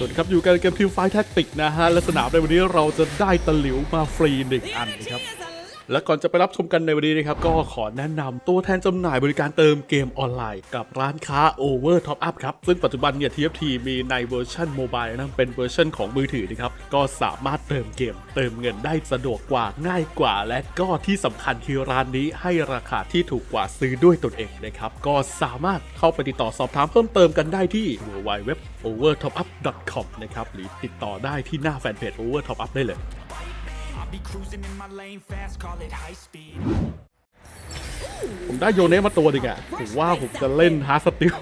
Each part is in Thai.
สวัสดีครับ อยู่กันเกมพิวไฟแท็กติกนะฮะและสนามในวันนี้เราจะได้ตะหลิวมาฟรีหนึ่งอันนะครับ และก่อนจะไปรับชมกันในวันนี้นะครับ ก็ขอแนะนำตัวแทนจำหน่ายบริการเติมเกมออนไลน์ กับร้านค้า Over Top Up ครับ ซึ่งปัจจุบันเนี่ย TFT มีในเวอร์ชันโมบายนะเป็นเวอร์ชันของมือถือนะครับ ก็สามารถเติมเกม เติมเงินได้สะดวกกว่าง่ายกว่า และก็ที่สำคัญคือร้านนี้ให้ราคาที่ถูกกว่าซื้อด้วยตนเองนะครับ ก็สามารถเข้าไปติดต่อสอบถามเพิ่มเติมกันได้ที่ www.overtopup.com นะครับหรือติดต่อได้ที่หน้าแฟนเพจ Over Top Up ได้เลย be cruising in my lane fast, call it high speed. ผมได้โยเนะมาตัวหนึ่งอะผมว่าผมจะเล่นฮาร์ดสติล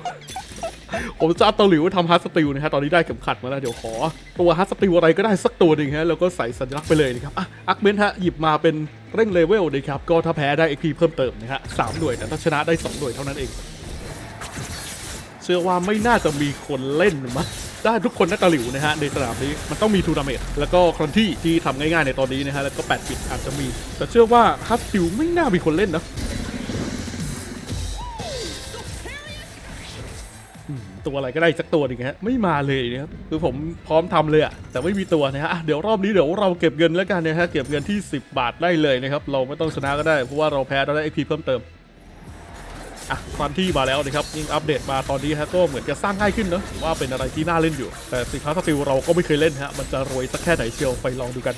ผมจะเอาตะหลิวทำฮาร์ดสติลนะฮะ ตอนนี้ได้เข็มขัดมาแล้วเดี๋ยวขอ ตัวฮาร์ดสติลอะไรก็ได้สักตัวหนึ่งฮะ แล้วก็ใส่สัญลักษณ์ไปเลยนะครับอะอักเมนฮะ หยิบมาเป็นเร่งเลเวลนะครับ ก็ถ้าแพ้ได้ XP เพิ่มเติมนะฮะสามหน่วย แต่ถ้าชนะได้สองหน่วยเท่านั้นเอง เชื่อว่าไม่น่าจะมีคนเล่นมั้ง ได้ทุกคนนะตะหลิวนะฮะในสนามนี้มันต้องมีทูนาเมตแล้วก็ครอนที่ที่ทำง่ายๆในตอนนี้นะฮะแล้วก็8ปิดอาจจะมี แต่เชื่อว่าฮัสติวไม่น่ามีคนเล่นนะตัวอะไรก็ได้สักตัวหนึงฮะไม่มาเลยนะครับคือผมพร้อมทำเลยอะแต่ไม่มีตัวนะฮะเดี๋ยวรอบนี้เดี๋ยวเราเก็บเงินแล้วกันนะฮะเก็บเงินที่ 10 บาทได้เลยนะครับเราไม่ต้องชนะก็ได้เพราะว่าเราแพ้เราได้ XP เพิ่มเติม อะควันที่มาแล้วนะครับยิ่งอัปเดตมาตอนนี้ฮะก็เหมือนจะสร้างง่ายขึ้นเนอะว่าเป็นอะไรที่น่าเล่นอยู่ แต่สิค้าสติลเราก็ไม่เคยเล่นฮะมันจะรวยสักแค่ไหนเชียวไปลองดูกัน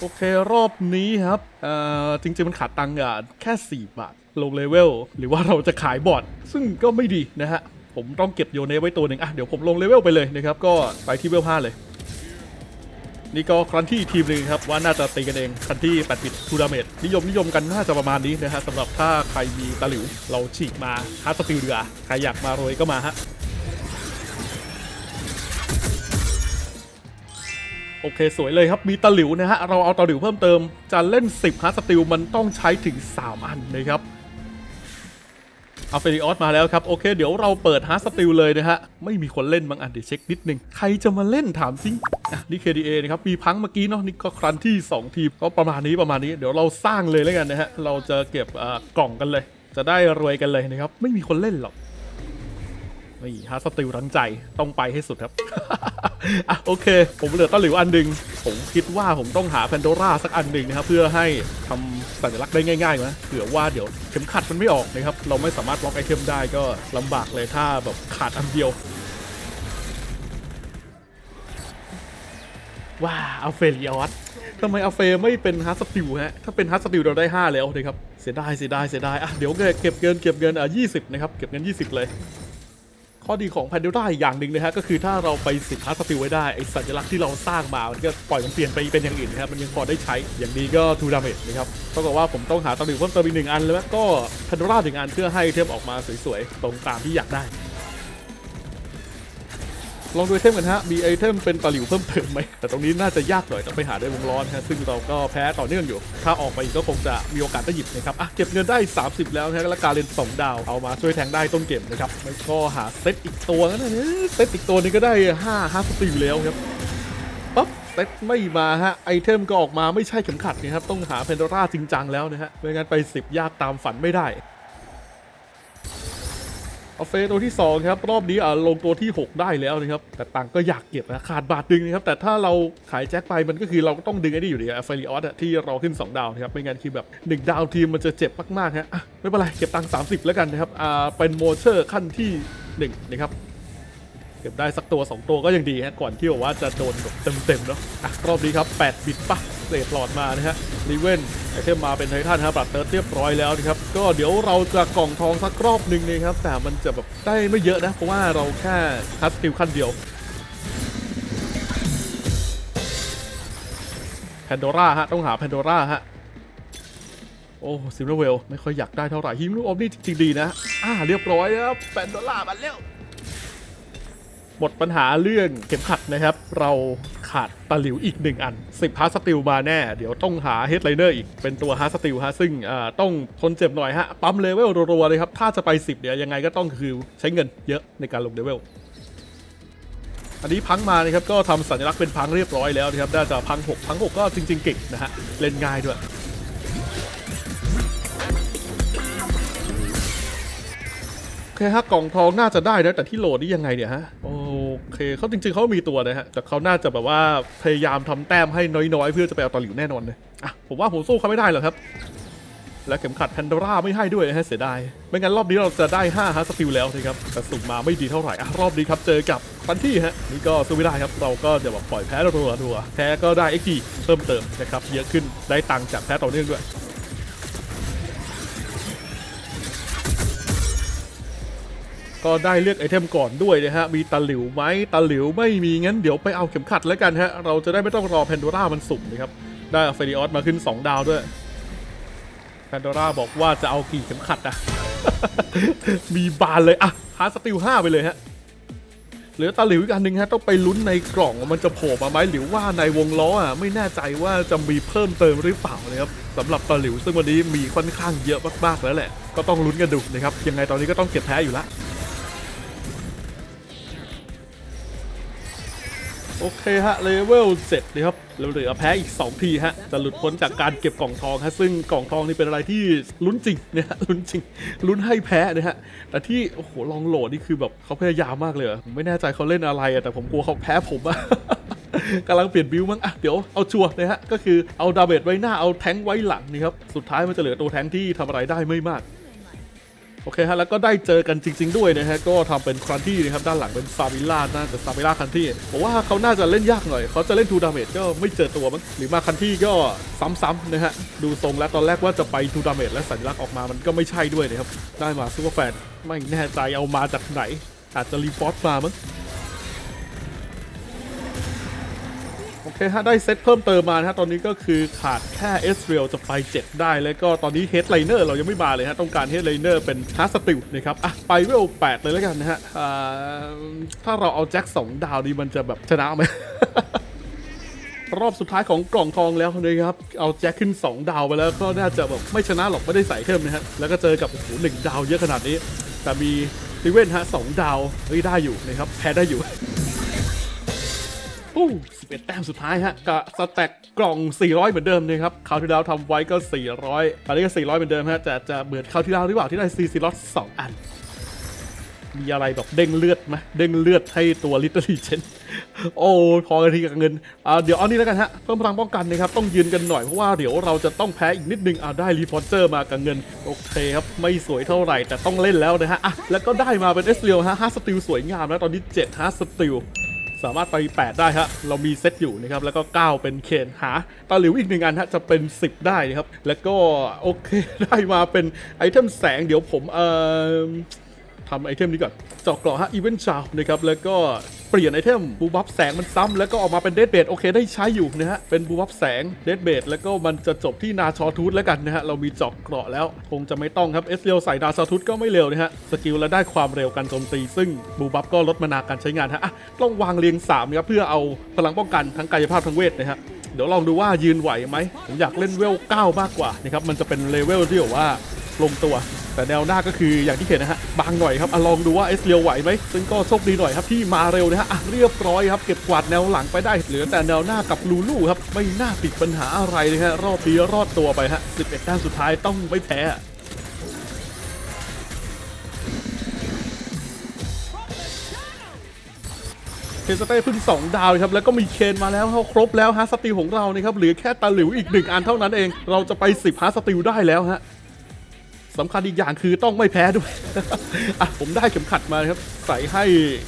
โอเค รอบนี้ครับเอ่อจริง ๆ มันขาดตังค์อะแค่ 4 บาท ลงเลเวล หรือว่าเราจะขายบอร์ดซึ่งก็ไม่ดีนะฮะ ผมต้องเก็บโยเนไว้ตัวหนึ่งอะ เดี๋ยวผมลงเลเวลไปเลยนะครับ ก็ไปที่เวล5เลย นี่ก็ครั้นที่ทีมหนึ่งครับว่าน่าจะตีกันเองครั้นที่8ปิดทูดาเมจนิยมนิยมกันน่าจะประมาณนี้นะฮะสำหรับถ้าใครมีตะหลิว เราฉีกมาฮาร์ดสติลเดีกว่าใครอยากมาโรยก็มาฮะโอเค สวยเลยครับ มีตะหลิวนะฮะ เราเอาตะหลิวเพิ่มเติม จะเล่น 10ฮาร์ดสติลมันต้องใช้ถึง 3 อันนะครับ อาเฟริออสมาแล้วครับ โอเค เดี๋ยวเราเปิดฮาร์ดสติลเลยนะฮะ ไม่มีคนเล่นบางอันเดี๋ยวเช็คนิดนึง ใครจะมาเล่นถามจริงอะนี่ KDA นะครับ มีพังเมื่อกี้เนาะนี่ก็ครั้นที่ 2 ทีม ก็ประมาณนี้ประมาณนี้เดี๋ยวเราสร้างเลยแล้วกันนะฮะ เราจะเก็บอ่ากล่องกันเลย จะได้รวยกันเลยนะครับไม่มีคนเล่นหรอก นี่ฮาร์สติลรั้งใจต้องไปให้สุดครับอะโอเค ผมเหลือตะหลิวอันหนึ่งผมคิดว่าผมต้องหาแพนโดร่าสักอันหนึ่งนะครับ เพื่อให้ทำสัญลักษณ์ได้ง่ายๆนะเผื่อว่าเดี๋ยวเข็มขัดมันไม่ออกนะครับ เราไม่สามารถล็อกไอเทมได้ก็ลำบากเลยถ้าแบบขาดอันเดียวว้าเอาเฟริออสทำไมอาเฟไม่เป็นฮาร์ดสติลฮะ ถ้าเป็นฮาร์ดสติลเราได้ 5 แล้วนะครับ เสียดาย เสียดาย เสียดาย อะ เดี๋ยวเก็บเงินเก็บเงินอะ20 นะครับ เก็บเงิน 20 เลย ข้อดีของแพนเดล่าอีกอย่างหนึ่งนะฮะก็คือถ้าเราไปสินค้าร์ดสติลไว้ได้ไอสัญลักษณ์ที่เราสร้างมามันก็ปล่อยมันเปลี่ยนไปเป็นอย่างอื่นนะครับมันยังพอได้ใช้อย่างดีก็ทูดามเมจนะครับเท่ากับว่าผมต้องหาตะหลิวเพิ่มเติมอีกหนึ่งอันแล้วก็แพนเดล่าหนึ่งอันเพื่อให้เทมออกมาสวยๆตรงตามที่อยากได้ ลองดูไอเทมกันฮะ มีไอเทมเป็นตะหลิวเพิ่มเติมไหม แต่ตรงนี้น่าจะยากหน่อยต้องไปหาด้วยวงล้อนะฮะ ซึ่งเราก็แพ้ต่อเนื่องอยู่ ถ้าออกไปอีกก็คงจะมีโอกาสได้หยิบนะครับ อะ เก็บเงินได้ 30 แล้วนะฮะและการเล่น2ดาว เอามาช่วยแทงได้ต้นเกมนะครับแล้วก็หาเซตอีกตัวนะเนี่เซตอีกตัวนึงก็ได้5 5สตรีแล้วครับปั๊บเซตไม่มาฮะ ไอเทมก็ออกมาไม่ใช่เข็มขัดนะครับ ต้องหาเพนโดราจริงจังแล้วนะฮะ ไม่งั้นไป 10 ยากตามฝันไม่ได้ เอาเฟสตัวที่ 2 ครับ รอบนี้อะลงตัวที่ 6 ได้แล้วนะครับ แต่ตังก็อยากเก็บนะขาดบาทดึงนะครับ แต่ถ้าเราขายแจ็คไปมันก็คือเราก็ต้องดึงไอ้นี่อยู่ดีอะเฟริออสที่เราขึ้น 2 ดาวนะครับไม่งั้นคือแบบ 1 ดาวทีมมันจะเจ็บมากๆฮะอะไม่เป็นไรเก็บตังค์30 แล้วกันนะครับอ่าเป็นโมเชอร์ขั้นที่1นะครับเก็บได้สักตัว 2 ตัวก็ยังดีฮะก่อนที่บอกว่าจะโดนแบบเต็มๆเนาะอะรอบนี้ครับ8บิตปะ เศษหลอดมานะฮะรีเวนไอเทมมาเป็นไททันครับปรับเติร์ดเรียบร้อยแล้วนะครับ ก็เดี๋ยวเราจะกล่องทองสักรอบหนึ่งนะครับ แต่มันจะแบบได้ไม่เยอะนะ เพราะว่าเราแค่ฮัสติลขั้นเดียวแพนโดร่าฮะ ต้องหาแพนโดร่าฮะ โอ้ซิมเวล ไม่ค่อยอยากได้เท่าไหร่ฮิมลูกอมนี่จริงๆดีนะ อ่า เรียบร้อยครับแพนโดร่ามาแล้ว หมดปัญหาเรื่องเข็มขัดนะครับ เราขาดตะหลิวอีกหนึ่งอัน 10ฮาร์สติลมาแน่ เดี๋ยวต้องหาเฮดไลเนอร์อีกเป็นตัวฮาร์สติลฮะซึ่งต้องทนเจ็บหน่อยฮะ ปั๊มเลเวลรัวๆเลยครับ ถ้าจะไป 10 เดี๋ยวยังไงก็ต้องคือใช้เงินเยอะในการลงเลเวลอันนี้พังมานะครับก็ทำสัญลักษณ์เป็นพังเรียบร้อยแล้วนะครับน่าจะพัง6พัง6ก็จริง ๆ เก่งนะฮะเล่นง่ายด้วย คฮะกล่องทองน่าจะได้นะแต่ที่โหลดนี่ยังไงเนี่ยฮะโอเคเขาจริง ๆเขามีตัวนะฮะแต่เขาน่าจะแบบว่าพยายามทำแต้มให้น้อยๆ เพื่อจะไปเอาตอหลิวแน่นอนเลยอะผมว่าผมสู้เขาไม่ได้หรอกครับ และเข็มขัดแพนดราไม่ให้ด้วยนะฮะเสียดายไม่งั้นรอบนี้เราจะได้5ฮาร์สติลแล้วนะครับแต่สุ่มมาไม่ดีเท่าไหร่อะรอบนี้ครับเจอกับฟันที่ฮะนี่ก็สู้ไม่ได้ครับเราก็จะแบบปล่อยแพ้รัวรัวๆแพ้ก็ได้ XP เพิ่มเติมนะครับเยอะขึ้นได้ตังค์จากแพ้ต่อเนื่องด้วย ก็ได้เลือกไอเทมก่อนด้วยนะฮะ มีตะหลิวไหมตะหลิวไม่มีงั้นเดี๋ยวไปเอาเข็มขัดแล้วกันฮะ เราจะได้ไม่ต้องรอแพนโดร่ามันสุ่มนะครับ ได้เฟริออสมาขึ้น 2 ดาวด้วย แพนโดร่าบอกว่าจะเอากี่เข็มขัดอะมีบานเลยอะฮาร์สติล5ไปเลยฮะ เหลือตาหลิวอีกอันหนึ่งฮะ ต้องไปลุ้นในกล่องมันจะโผล่มาไหมหรือว่าในวงล้ออะไม่แน่ใจว่าจะมีเพิ่มเติมหรือเปล่านะครับสำหรับตาหลิวซึ่งวันนี้มีค่อนข้างเยอะมากๆแล้วแหละ ก็ต้องลุ้นกันดูนะครับ ยังไงตอนนี้ก็ต้องเก็บแพ้อยู่ละ โอเคฮะเลเวล7นะครับเราเหลือแพ้อีก 2 ทีฮะจะหลุดพ้นจากการเก็บกล่องทองฮะซึ่งกล่องทองนี่เป็นอะไรที่ลุ้นจริงนะฮะลุ้นจริงลุ้นให้แพ้นะฮะแต่ที่โอ้โหลองโหลดนี่คือแบบเขาพยายามมากเลยผมไม่แน่ใจเขาเล่นอะไรอะแต่ผมกลัวเขาแพ้ผมอะกำลังเปลี่ยนบิวมั้งอะเดี๋ยวเอาชัวร์นะฮะก็คือเอาดาเมจไว้หน้าเอาแทงไว้หลังนี่ครับสุดท้ายมันจะเหลือตัวแทงที่ทำอะไรได้ไม่มาก อเคฮะแล้วก็ได้เจอกันจริง ๆด้วยนะฮะก็ทำเป็นครันที่นะครับด้านหลังเป็นซาบิล่าน่าจะซาบิล่าคันที่ผมว่าเขาน่าจะเล่นยากหน่อยเขาจะเล่นทูดาเมจก็ไม่เจอตัวมั้งหรือมาคันที่ก็ซ้ำๆนะฮะดูทรงแล้วตอนแรกว่าจะไปทูดาเมจและสัญลักษณ์ออกมามันก็ไม่ใช่ด้วยนะครับได้มาซูเปอร์แฟนไม่แน่ใจเอามาจากไหน อาจจะรีฟอร์สมามั้ง เคฮะได้เซตเพิ่มเติมมานะฮะตอนนี้ก็คือขาดแค่เอสเรียลจะไป 7 ได้ แล้วก็ตอนนี้เฮดไลเนอร์เรายังไม่มาเลยฮะต้องการเฮดไลเนอร์เป็นฮาร์สติลนะครับอะไปเวล8เลยแล้วกันนะฮะถ้าเราเอาแจ็ค2ดาวดีมันจะแบบชนะไหมรอบสุดท้ายของกล่องทองแล้วนะครับ เอาแจ็คขึ้น 2 ดาวไปแล้วก็น่าจะแบบไม่ชนะหรอกไม่ได้ใส่เพิ่มนะฮะ แล้วก็เจอกับโอ้โหหนึ่งดาวเยอะขนาดนี้ แต่มีซิเว่นฮะสองดาวเฮ้ยได้อยู่นะครับ แพ้ได้อยู่ อู้11 แต้มสุดท้ายฮะกับสแต็กกล่อง 400 เหมือนเดิมนะครับคราวที่แล้วทำไว้ก็ 400ตอนนี้ก็ 400 เหมือนเดิมฮะแต่จะเหมือนคราวที่แล้วหรือเปล่าที่ได้ซีซีล็อต2อัน มีอะไรแบบเด้งเลือดไหมเด้งเลือดให้ตัวลิตเติ้ลเชนโอ้พอกันทีกับเงินอ่าเดี๋ยวเอานี่แล้วกันฮะเพิ่มพลังป้องกันนะครับต้องยืนกันหน่อยเพราะว่าเดี๋ยวเราจะต้องแพ้อีกนิดนึงอ่าได้รีพอร์เจอร์มากับเงินโอเคครับไม่สวยเท่าไหร่แต่ต้องเล่นแล้วนะฮะอะแล้วก็ได้มาเป็นเอสเรียลฮะห้าสติลสวยงามแล้วตอนนี้7ฮาสติล สามารถไป 8 ได้ฮะ เรามีเซตอยู่นะครับ แล้วก็ 9 เป็นเคนหาตาหลิวอีกหนึ่งอันฮะ จะเป็น 10 ได้นะครับ แล้วก็โอเคได้มาเป็นไอเทมแสงเดี๋ยวผมเอ่อทำไอเทมนี้ก่อนเจาะเกราะฮะอีเวนต์ชาวนะครับ แล้วก็ เปลี่ยนไอเทมบูบัฟแสงมันซ้ำแล้วก็ออกมาเป็นเดดเบดโอเคได้ใช้อยู่นะฮะเป็นบูบัฟแสงเดดเบดแล้วก็มันจะจบที่นาชอทูธแล้วกันนะฮะเรามีจาะเกราะแล้ว คงจะไม่ต้องครับเอสเรียวใส่นาชอทูธก็ไม่เร็วนะฮะสกิลและได้ความเร็วการโจมตี ซึ่งบูบัฟก็ลดมานาการใช้งานฮะอะต้องวางเรียง3ครับเพื่อเอาพลังป้องกันทั้งกายภาพทั้งเวทนะฮะเดี๋ยวลองดูว่ายืนไหวไหมผมอยากเล่นเวล9มากกว่านะครับมันจะเป็นเลเวลที่แบบว่าลงตัว แต่แนวหน้าก็คืออย่างที่เห็นนะฮะบางหน่อยครับอลองดูว่าเอสเรียวไหวไหมซึ่งก็โชคดีหน่อยครับที่มาเร็วนะฮะเรียบร้อยครับเก็บกวาดแนวหลังไปได้เหลือแต่แนวหน้ากับลูลูครับไม่น่าติดปัญหาอะไรเลยฮะรอบนี้รอดตัวไปฮะ11แต้มสุดท้ายต้องไม่แพ้เคนสเต้ขึ้น2ดาวครับแล้วก็มีเคนมาแล้วเขาครบแล้วฮะสติของเรานะครับเหลือแค่ตาหลิวอีกหนึ่งอันเท่านั้นเอง เราจะไป 10ฮาสติลได้แล้วฮะ สำคัญอีกอย่างคือต้องไม่แพ้ด้วยอะผมได้เข็มขัดมาครับ ใส่ให้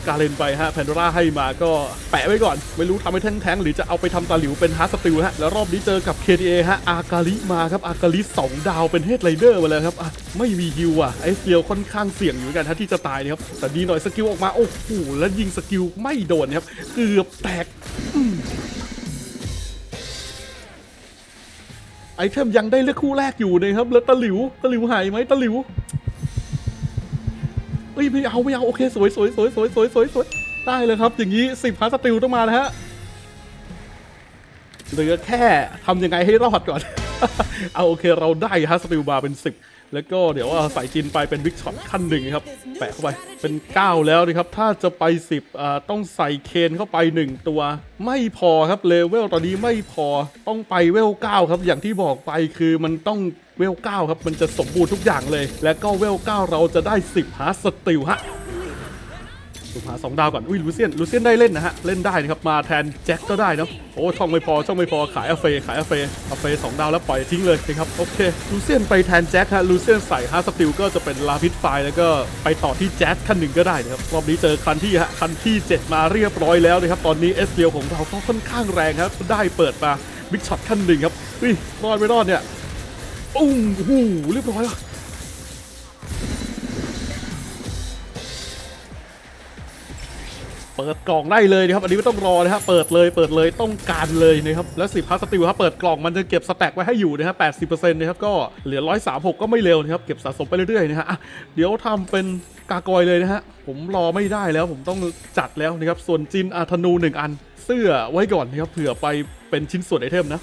กาเลนไปฮะแพนโดราให้มาก็แปะไว้ก่อน ไม่รู้ทำให้แท้งๆหรือจะเอาไปทำตาหลิวเป็นฮาร์สติลฮะ แล้วรอบนี้เจอกับ KDA ฮะ อากาลิมาครับ อากาลิ2ดาวเป็นเฮดไลเดอร์มาแล้วครับอะไม่มีฮิวอะไอเดียวค่อนข้างเสี่ยงอยู่กันฮะที่จะตายนะครับแต่ดีหน่อยสกิลออกมาโอ้โหแล้วยิงสกิลไม่โดนครับเกือบแตก ไอเทมยังได้เลือกคู่แรกอยู่นะครับ แล้วตะหลิวตะหลิวหายไหมตะหลิวเอ้ยไม่เอาไม่เอาโอเคสวยสวยสวยสวยสวยสวยสวยได้เลยครับ อย่างนี้สิบพาสติลต้องมาแล้วฮะเหลือแค่ทำยังไงให้รอดก่อน เอาโอเคเราได้ฮาสติลมาเป็น 10 แล้วก็เดี๋ยวว่าใส่จินไปเป็นบิ๊กช็อตขั้นหนึ่งครับ แปะเข้าไปเป็น 9 แล้วนะครับ ถ้าจะไป 10อ่าต้องใส่เคนเข้าไป 1 ตัว ไม่พอครับเลเวลตอนนี้ไม่พอต้องไปเวล 9 ครับอย่างที่บอกไปคือมันต้องเวล 9 ครับมันจะสมบูรณ์ทุกอย่างเลย และก็เวล 9 เราจะได้ 10ฮาสติลฮะ สุภาสองดาวก่อน อุ้ยลูเซียนลูเซียนได้เล่นนะฮะ เล่นได้นะครับ มาแทนแจ็คก็ได้นะโอ้ช่องไม่พอช่องไม่พอขายอาเฟขายอาเฟอาเฟสองดาวแล้วปล่อยทิ้งเลยนะครับ โอเคลูเซียนไปแทนแจ็คฮะลูเซียนใส่ฮาร์สติลก็จะเป็นลาพิษไฟแล้วก็ไปต่อที่แจ็คขั้นหนึ่งก็ได้นะครับรอบนี้เจอคันที่ฮะคันที่ 7 มาเรียบร้อยแล้วนะครับตอนนี้เอสเดียวของเราก็ค่อนข้างแรงครับได้เปิดมาบิ๊กช็อตขั้นหนึ่งครับเฮ้ยรอดไม่รอดเนี่ยปุ้งโอ้โหเรียบร้อยแล้ว เปิดกล่องได้เลยนะครับอันนี้ไม่ต้องรอนะครับเปิดเลยเปิดเลยต้องการเลยนะครับแล้วสิพัสติลครับเปิดกล่องมันจะเก็บสแต็กไว้ให้อยู่นะครับ80%นะครับก็เหลือ136ก็ไม่เร็วนะครับเก็บสะสมไปเรื่อยๆนะฮะเดี๋ยวทำเป็นกากอยเลยนะฮะผมรอไม่ได้แล้วผมต้องจัดแล้วนะครับส่วนจินอาธนูหนึ่งอันเสื้อไว้ก่อนนะครับเผื่อไปเป็นชิ้นส่วนไอเทมนะ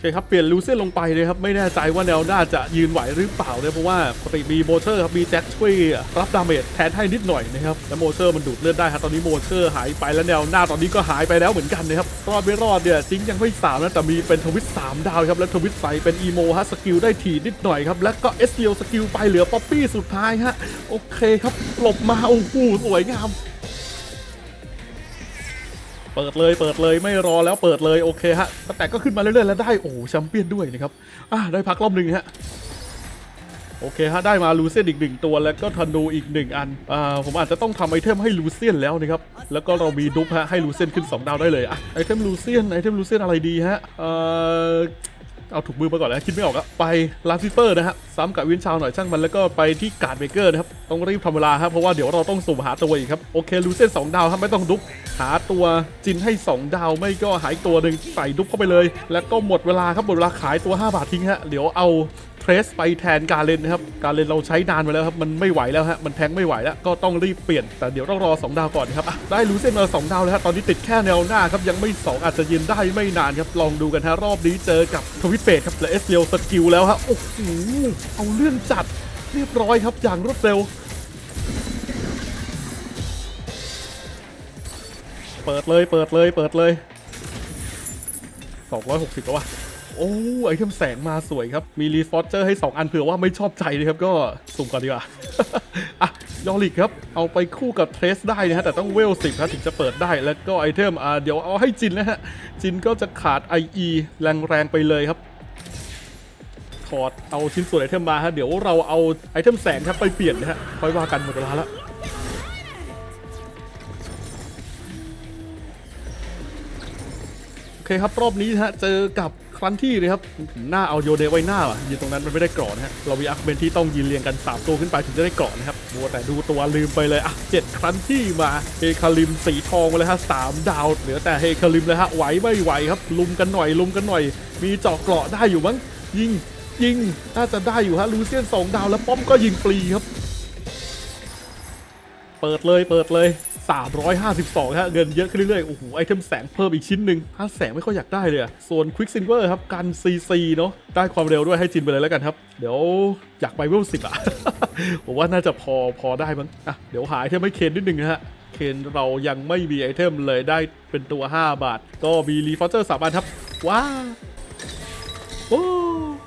เคครับเปลี่ยนลูเซียนลงไปเลยครับไม่แน่ใจว่าแนวหน้าจะยืนไหวหรือเปล่าเนี่ยเพราะว่าปกติมีโมเชอร์ครับมีแจ็คช่วยรับดาเมจแทนให้นิดหน่อยนะครับแล้วโมเชอร์มันดูดเลือดได้ครับตอนนี้โมเชอร์หายไปแล้วแนวหน้าตอนนี้ก็หายไปแล้วเหมือนกันนะครับรอดไม่รอดเนี่ยจริงยังไม่สามนะแต่มีเป็นทวิตสามดาวครับแล้วทวิตใสเป็นอีโมฮะสกิลได้ถี่นิดหน่อยครับแล้วก็เอสเซียสกิลไปเหลือป๊อปปี้สุดท้ายฮะโอเคครับหลบมาโอ้โหสวยงาม เปิดเลยเปิดเลยไม่รอแล้วเปิดเลยโอเคฮะแต่ก็ขึ้นมาเรื่อยๆแล้วได้โอ้แชมเปี้ยนด้วยนะครับอะได้พักรอบหนึ่งฮะโอเคฮะได้มาลูเซียนอีกหนึ่งตัวแล้วก็ธนูอีกหนึ่งอันอ่าผมอาจจะต้องทำไอเทมให้ลูเซียนแล้วนะครับแล้วก็เรามีดุ๊บฮะให้ลูเซียนขึ้น 2 ดาวได้เลยอะไอเทมลูเซียนไอเทมลูเซียนอะไรดีฮะเอ่อเอาถูกมือมาก่อนแล้วคิดไม่ออกอะไปลาฟิเฟอร์นะฮะซ้ำกับวินชาวหน่อยช่างมันแล้วก็ไปที่การ์ดเบเกอร์นะครับต้องรีบทำเวลาครับเพราะว่าเดี๋ยวเราต้องสุ่มหาตัวอีกครับโอเคลูเซียนสองดาวครับไม่ต้องดุ๊บ หาตัวจินให้ 2 ดาวไม่ก็หายตัวหนึ่งใส่ดุ๊บเข้าไปเลย แล้วก็หมดเวลาครับหมดเวลาขายตัว 5 บาททิ้งฮะเดี๋ยวเอาเทรสไปแทนการเลนนะครับ การเลนเราใช้นานไปแล้วครับ มันไม่ไหวแล้วฮะ มันแทงไม่ไหวแล้ว ก็ต้องรีบเปลี่ยน แต่เดี๋ยวต้องรอ 2 ดาวก่อนครับอะได้รู้เส้นมา2ดาวแล้วฮะ ตอนนี้ติดแค่แนวหน้าครับ ยังไม่ 2 อาจจะยืนได้ไม่นานครับ ลองดูกันฮะ รอบนี้เจอกับทวิตเฟสครับ และเอสเรียวสกิลแล้วฮะ โอ้โห เอาเลื่อนจัดเรียบร้อยครับ อย่างรวดเร็ว เปิดเลยเปิดเลยเปิดเลย260แล้ววะโอ้ไอเทมแสงมาสวยครับ มีรีฟอร์เจอร์ให้ 2 อันเผื่อว่าไม่ชอบใจนะครับ ก็สุ่มก่อนดีกว่าอะยอริกครับ เอาไปคู่กับเทรสได้นะฮะ แต่ต้องเวลสิบนะถึงจะเปิดได้แล้วก็ไอเทมอ่าเดี๋ยวเอาให้จินนะฮะ จินก็จะขาด IE แรงๆไปเลยครับถอดเอาชิ้นส่วนไอเทมมาฮะเดี๋ยวเราเอาไอเทมแสงครับไปเปลี่ยนนะฮะค่อยว่ากันหมดเวลาแล้ว เคครับ รอบนี้ฮะเจอกับครันที่เลยครับหน้าเอาโยเดไว้หน้าว่ะยืนตรงนั้นมันไม่ได้กรอนะฮะเรามีอาร์คเมนที่ต้องยืนเรียงกัน3ตัวขึ้นไปถึงจะได้กรอนะครับมัวแต่ดูตัวลืมไปเลยอะเจ็ดครันที่มาเฮคาริมสีทองมาเลยฮะสามดาวเหลือแต่เฮคาริมเลยฮะไหวไม่ไหวครับลุมกันหน่อยลุมกันหน่อย มีเจาะเกราะได้อยู่มั้งยิงยิงน่าจะได้อยู่ฮะลูเซียนสองดาวแล้วป้อมก็ยิงฟรีครับ เปิดเลยเปิดเลย 352ฮะเงินเยอะขึ้นเรื่อยๆ โอ้โห ไอเทมแสงเพิ่มอีกชิ้นหนึ่งถ้าแสงไม่ค่อยอยากได้เลยส่วน Quick Silver ครับ กัน CC เนาะ ได้ความเร็วด้วยให้จินไปเลยแล้วกันครับ เดี๋ยวอยากไปเวลสิบอะผมว่าน่าจะพอพอได้มั้งอะเดี๋ยวหาไอเทมให้เคนนิดนึงนะฮะเคนเรายังไม่มีไอเทมเลยได้เป็นตัว 5 บาท ก็มีรีฟอร์เจอร์สามอันครับว้าวโอ้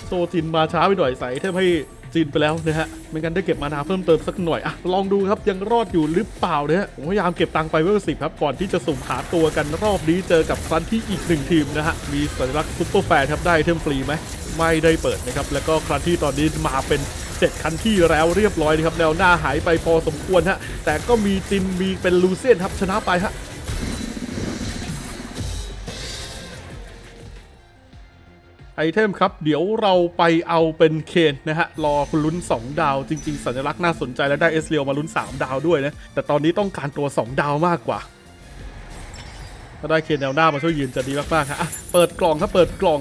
โซจินมาช้าไปหน่อยใส่ไอเทมให้ จินไปแล้วนะฮะไม่งั้นได้เก็บมานาเพิ่มเติมสักหน่อยอะลองดูครับยังรอดอยู่หรือเปล่านะฮะผมพยายามเก็บตังค์ไปเวลสิบครับก่อนที่จะสุ่มหาตัวกันรอบนี้เจอกับครันที่อีกหนึ่งทีมนะฮะมีสัญลักษณ์ซุปเปอร์แฟนครับได้เทมฟรีไหมไม่ได้เปิดนะครับแล้วก็ครั้นที่ตอนนี้มาเป็น7คันที่แล้วเรียบร้อยนะครับแนวหน้าหายไปพอสมควรฮะแต่ก็มีจินมีเป็นลูเซียนครับชนะไปฮะ ไอเทมครับ เดี๋ยวเราไปเอาเป็นเคนนะฮะ รอคุณลุ้น 2 ดาวจริง ๆ สัญลักษณ์น่าสนใจและได้เอสเรียวมาลุ้น 3 ดาวด้วยนะ แต่ตอนนี้ต้องการตัว 2 ดาวมากกว่าถ้าได้เคนแนวหน้ามาช่วยยืนจะดีมากๆฮะอะเปิดกล่องครับเปิดกล่อง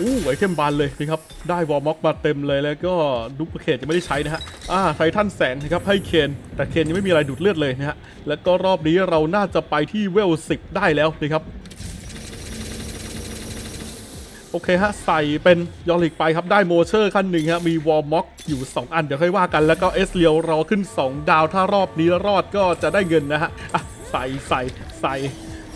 อู้ไอเทมบานเลยนะครับ ได้วอร์ม็อกมาเต็มเลยแล้วก็ดุปเคทยังไม่ได้ใช้นะฮะอ่าไททันแสงนะครับให้เคนแต่เคนยังไม่มีอะไรดูดเลือดเลยนะฮะแล้วก็รอบนี้เราน่าจะไปที่เวล10ได้แล้วนะครับ อเคฮะใส่เป็นยอริกไปครับได้โมเชอร์ขั้นหนึ่งฮะมีวอลม็อกอยู่ 2 อันเดี๋ยวค่อยว่ากันแล้วก็เอสเรียวรอขึ้น 2 ดาวถ้ารอบนี้รอดก็จะได้เงินนะฮะใส่ใส่ใส่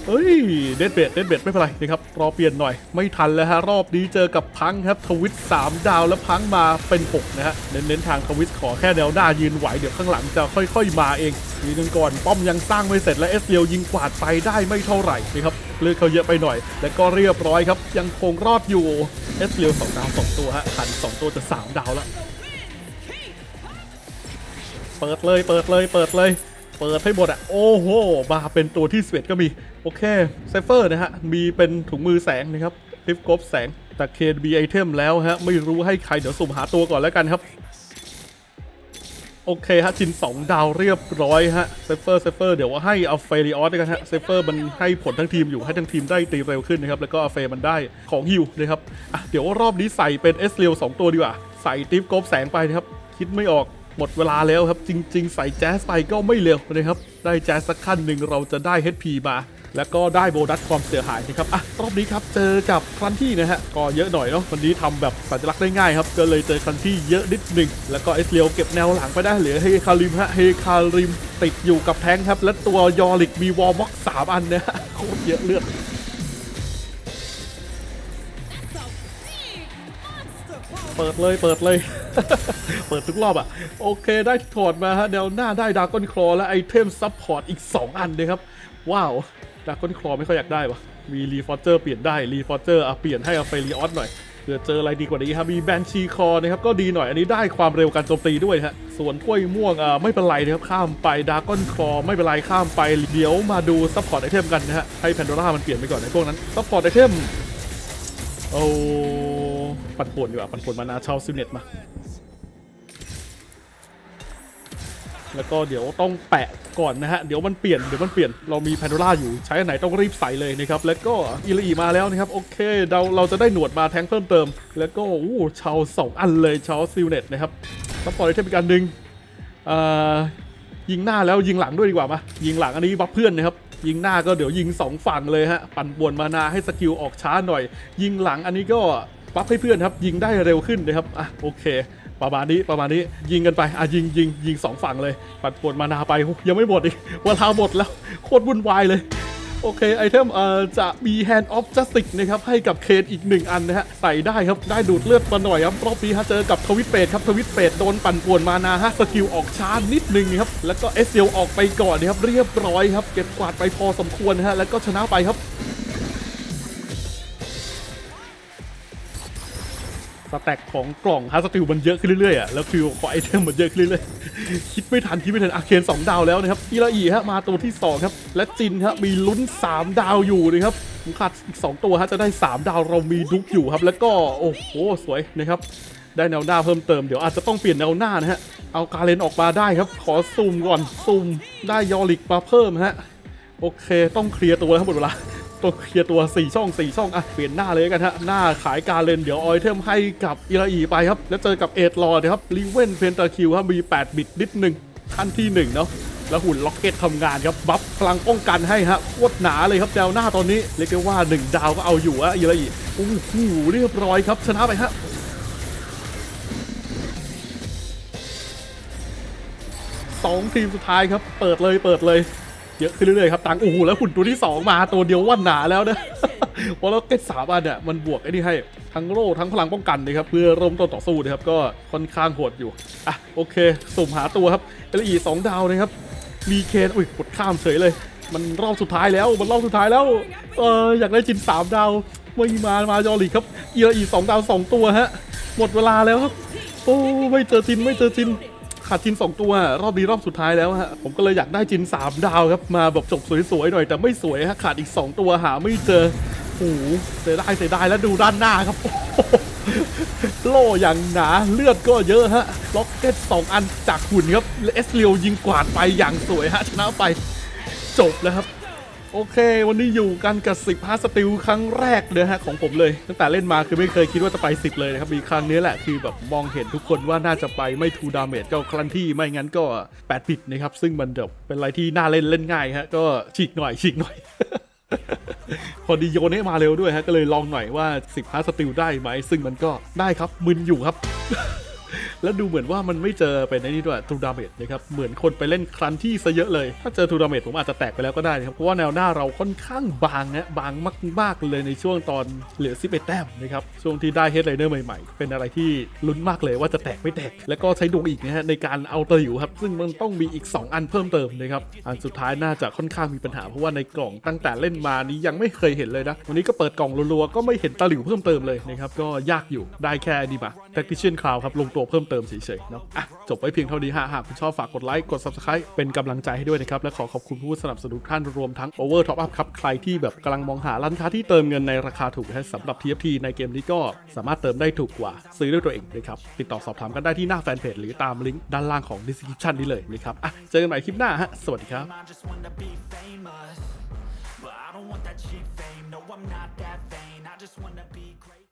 เฮ้ยเด็ดเบ็ดเด็ดเบ็ดไม่เป็นไรนะครับรอเปลี่ยนหน่อย ไม่ทันแล้วฮะรอบนี้เจอกับพังครับทวิต 3 ดาวแล้วพังมาเป็น 6 นะฮะเน้นๆทางทวิตขอแค่แนวหน้ายืนไหวเดี๋ยวข้างหลังจะค่อย ๆ มาเองทีนึงก่อนป้อมยังสร้างไม่เสร็จและเอสเลียวยิงกวาดไปได้ไม่เท่าไหร่นะครับ เลือดเขาเยอะไปหน่อย แล้วก็เรียบร้อยครับ ยังคงรอดอยู่เอสเลียวสองดาวสองตัวฮะขันสองตัวจะสามดาวแล้วเปิดเลยเปิดเลยเปิดเลยเปิดให้หมดอะโอ้โหมาเป็นตัวที่สเวตก็มี โอเคไซเฟอร์นะฮะ มีเป็นถุงมือแสงนะครับลิฟกบแสงแต่เคนบีไอเทมแล้วฮะ ไม่รู้ให้ใครเดี๋ยวสุ่มหาตัวก่อนแล้วกันครับ โอเคฮะจิน2ดาวเรียบร้อยฮะเซฟเฟอร์เซฟเฟอร์เดี๋ยวว่าให้เอาเฟริออสด้วยกันฮะเซฟเฟอร์มันให้ผลทั้งทีมอยู่ให้ทั้งทีมได้ตีเร็วขึ้นนะครับแล้วก็เอาเฟมันได้ของฮิวนะครับอะเดี๋ยวรอบนี้ใส่เป็นเอสเรียวสองตัวดีกว่า ใส่ติฟกบแสงไปนะครับ คิดไม่ออกหมดเวลาแล้วครับ จริง ๆ ใส่แจ๊สไปก็ไม่เร็วนะครับ ได้แจ๊สสักขั้นหนึ่งเราจะได้ HP มา แล้วก็ได้โบนัสความเสียหายนะครับอะรอบนี้ครับเจอกับครันที่นะฮะก็เยอะหน่อยเนาะวันนี้ทำแบบสัญลักษณ์ได้ง่ายครับก็เลยเจอครันที่เยอะนิดหนึ่งแล้วก็เอสเลียวเก็บแนวหลังไปได้เหลือเฮคาริมฮะเฮคาริมติดอยู่กับแทงครับ และตัวยอริกมีวอลม็อกสามอันนะฮะโคตรเยอะเลือดเปิดเลยเปิดเลย เปิดทุกรอบอะ โอเคได้ถอดมาฮะแนวหน้าได้ดากอนคลอและไอเทมซับพอร์ตอีก 2 อันนะครับ ว้าว ดากอนคลอไม่ค่อยอยากได้วะมีรีฟอร์เจอร์เปลี่ยนได้รีฟอร์เจอร์อะเปลี่ยนให้เอาเฟรีออสหน่อยเผื่อเจออะไรดีกว่านี้ครับมีแบนชีคอนะครับก็ดีหน่อยอันนี้ได้ความเร็วการโจมตีด้วยฮะส่วนถ้วยม่วงอะไม่เป็นไรนะครับข้ามไปดาก้อนคลอไม่เป็นไรข้ามไปเดี๋ยวมาดูซัพพอร์ตไอเทมกันนะฮะให้แพนโดร่ามันเปลี่ยนไปก่อนในพวกนั้นซัพพอร์ตไอเทมโอ้ปันป่วนดีกว่าปันป่วนมานาเชาซิเน็ตมา แล้วก็เดี๋ยวต้องแปะก่อนนะฮะ เดี๋ยวมันเปลี่ยน เดี๋ยวมันเปลี่ยน เรามีแพนโดร่าอยู่ใช้อันไหนต้องรีบใส่เลยนะครับ แล้วก็อิลีมาแล้วนะครับ โอเค เราเราจะได้หนวดมาแทงเพิ่มเติม แล้วก็อู้ชาสองอันเลยชาวซิลเน็ตนะครับซัพพอร์ตไอเทมอีกอันหนึ่งอ่ายิงหน้าแล้วยิงหลังด้วยดีกว่ามายิงหลังอันนี้บัฟเพื่อนนะครับยิงหน้าก็เดี๋ยวยิงสองฝั่งเลยฮะปั่นป่วนมานาให้สกิลออกช้าหน่อย ยิงหลังอันนี้ก็บัฟให้เพื่อนครับยิงได้เร็วขึ้นนะครับอะโอเค ประมาณนี้ประมาณนี้ยิงกันไปอะยิงยิงยิงสองฝั่งเลยปั่นป่วนมานาไปยังไม่หมดอีกเวลาหมดแล้วโคตรวุ่นวายเลยโอเคไอเทมเอ่อจะมี Hand of Justice นะครับให้กับเคนอีกหนึ่งอันนะฮะใส่ได้ครับได้ดูดเลือดมาหน่อยครับรอบนี้ฮะเจอกับทวิตเปดครับทวิตเปดโดนปั่นป่วนมานาฮะสกิลออกช้านิดนึงครับแล้วก็เอสเซลออกไปก่อนนะครับเรียบร้อยครับเก็บกวาดไปพอสมควรนะฮะแล้วก็ชนะไปครับ สแต็กของกล่องฮาร์สติลมันเยอะขึ้นเรื่อยๆอะแล้วคือของไอเทมมันเยอะขึ้นเรื่อยๆคิดไม่ทันคิดไม่ทันอาเคน2ดาวแล้วนะครับอีลาอีฮะมาตัวที่ 2 ครับ และจินฮะมีลุ้น 3 ดาวอยู่นะครับผมขาดอีก 2 ตัวฮะจะได้ 3 ดาวเรามีดุกอยู่ครับ แล้วก็โอ้โหสวยนะครับ ได้แนวหน้าเพิ่มเติมเดี๋ยวอาจจะต้องเปลี่ยนแนวหน้านะฮะเอากาเลนออกมาได้ครับ ขอซูมก่อนซูมได้ยอริกมาเพิ่มฮะโอเค ต้องเคลียร์ตัวแล้วหมดเวลา ต้องเคลียร์ตัว4ช่อง4ช่องอะเปลี่ยนหน้าเลยกันฮะหน้าขายการเลนเดี๋ยวออยเทมให้กับอิราอีไปครับ แล้วเจอกับเอ็ดลอร์นะครับรีเวนเพนตาคิวครับมี 8 บิตนิดหนึ่งขั้นที่1เนาะแล้วหุ่นล็อกเก็ตทำงานครับ บัฟพลังป้องกันให้ฮะโคตรหนาเลยครับแนวหน้าตอนนี้เรียกได้ว่า 1 ดาวก็เอาอยู่อะอิราอีโอ้โหเรียบร้อยครับ ชนะไปฮะสองทีมสุดท้ายครับ เปิดเลยเปิดเลย เยอะขึ้นเรื่อยๆครับตังโอ้โหแล้วหุ่นตัวที่ 2 มาตัวเดียวว่านหนาแล้วนะพอเราเก็ตสามอันเนี่ยมันบวกไอ้นี่ให้ทั้งโล่ทั้งพลังป้องกันนะครับเพื่อเริ่มต้นต่อสู้นะครับก็ค่อนข้างโหดอยู่อะโอเค สุ่มหาตัวครับเอลีสองดาวนะครับมีเคนอุ้ยกดข้ามเฉยเลย มันรอบสุดท้ายแล้วมันรอบสุดท้ายแล้วเอออยากได้จินสามดาวไม่มามายอริกครับเอลีสองดาวสองตัวฮะหมดเวลาแล้วครับโอ้ไม่เจอจินไม่เจอจิน ขาดจิน 2 ตัว รอบนี้รอบสุดท้ายแล้วฮะผมก็เลยอยากได้จิน 3 ดาวครับ มาแบบจบสวยๆหน่อยแต่ไม่สวยฮะขาดอีก 2 ตัวหาไม่เจอโอ้โหเสียดายเสียดายแล้วดูด้านหน้าครับโล่อย่างหนาเลือดก็เยอะฮะล็อกเก็ต2อันจากหุ่นครับและเอสเลียวยิงกวาดไปอย่างสวยฮะชนะไปจบแล้วครับ โอเค วันนี้อยู่กันกับ10ฮาร์สติลครั้งแรกเลยฮะของผมเลย ตั้งแต่เล่นมาคือไม่เคยคิดว่าจะไป 10 เลยนะครับ มีครั้งนี้แหละคือแบบมองเห็นทุกคนว่าน่าจะไปไม่ทูดาเมจก็คลันที่ไม่งั้นก็8ปิดนะครับ ซึ่งมันแบบเป็นอะไรที่น่าเล่นเล่นง่ายฮะก็ฉีกหน่อยฉีกหน่อยพอดีโยนให้มาเร็วด้วยฮะก็เลยลองหน่อยว่า10ฮาร์สติลได้ไหมซึ่งมันก็ได้ครับมึนอยู่ครับ แล้วดูเหมือนว่ามันไม่เจอเป็นไอ้นี่ด้วยทูดามเมจนะครับ เหมือนคนไปเล่นครันที่ซะเยอะเลย ถ้าเจอทูดามเมจผมอาจจะแตกไปแล้วก็ได้นะครับ เพราะว่าแนวหน้าเราค่อนข้างบางนะบางมาก ๆ เลยในช่วงตอนเหลือ11แต้มนะครับ ช่วงที่ได้เฮดไลเนอร์ใหม่ ๆ เป็นอะไรที่ลุ้นมากเลยว่าจะแตกไม่แตก แล้วก็ใช้ดวงอีกนะฮะในการเอาตะหลิวครับ ซึ่งมันต้องมีอีก 2 อันเพิ่มเติมนะครับ อันสุดท้ายน่าจะค่อนข้างมีปัญหาเพราะว่าในกล่องตั้งแต่เล่นมานี้ยังไม่เคยเห็นเลยนะ วันนี้ก็เปิดกล่องรัวๆก็ไม่เห็นตะหลิวเพิ่มเติมเลยนะครับ ก็ยากอยู่ ได้แค่นี้มา Tactician Cloud ครับ ลงตัวเพิ่มเติมเฉยๆเนาะอะจบไว้เพียงเท่านี้ฮะหากคุณชอบฝากกดไลค์กด Subscribe เป็นกำลังใจให้ด้วยนะครับ และขอขอบคุณผู้สนับสนุนท่านรวมทั้ง Over Top Up ครับ ใครที่แบบกำลังมองหาร้านค้าที่เติมเงินในราคาถูกนะสำหรับ TFT ในเกมนี้ก็สามารถเติมได้ถูกกว่า ซื้อด้วยตัวเองนะครับ ติดต่อสอบถามกันได้ที่หน้าแฟนเพจหรือตามลิงก์ด้านล่างของ description นี้เลยนะครับอะเจอกันใหม่คลิปหน้าฮะสวัสดีครับ but I don't want that cheap fame. No, I'm not that vain. I just wanna be great.